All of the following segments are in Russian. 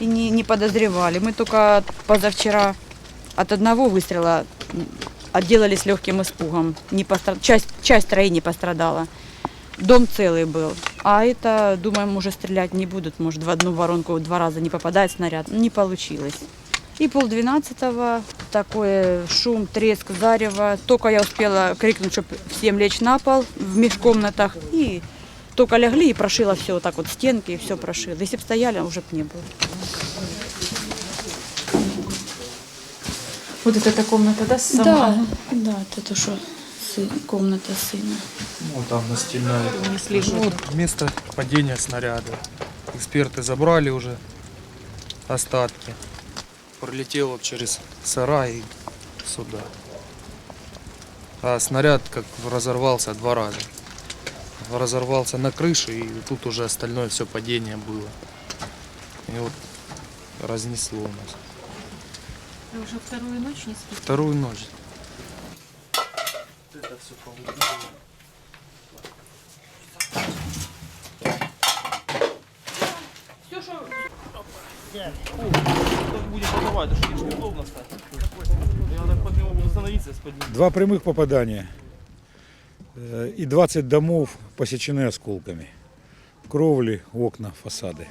и не, не подозревали. Мы только позавчера от одного выстрела отделались легким испугом. Не постра- часть, часть строения пострадала. Дом целый был. А это, думаем, уже стрелять не будут. Может, в одну воронку два раза не попадает снаряд. Не получилось. И полдвенадцатого такой шум, треск, зарево. Только я успела крикнуть, чтобы всем лечь на пол в межкомнатах. И только лягли и прошила все вот так вот стенки, и все прошило. Если бы стояли, уже бы не было. Вот это та комната, да, сама? Да, да, это то, что комната сына. Ну, там на стене. Унесли Ну, вот место падения снаряда. Эксперты забрали уже остатки. Пролетел вот через сарай и сюда. А снаряд как разорвался два раза. Разорвался на крыше, и тут уже остальное все падение было. И вот разнесло у нас. Вы уже вторую ночь не спите? Вторую ночь. Это все ним. Два прямых попадания. Э, и 20 домов посечены осколками. Кровли, окна, фасады.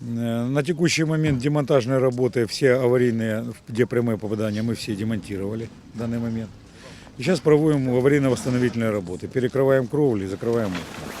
Э, на текущий момент демонтажные работы, все аварийные, где прямые попадания, мы все демонтировали в данный момент. И сейчас проводим аварийно-восстановительные работы. Перекрываем кровли, закрываем окна.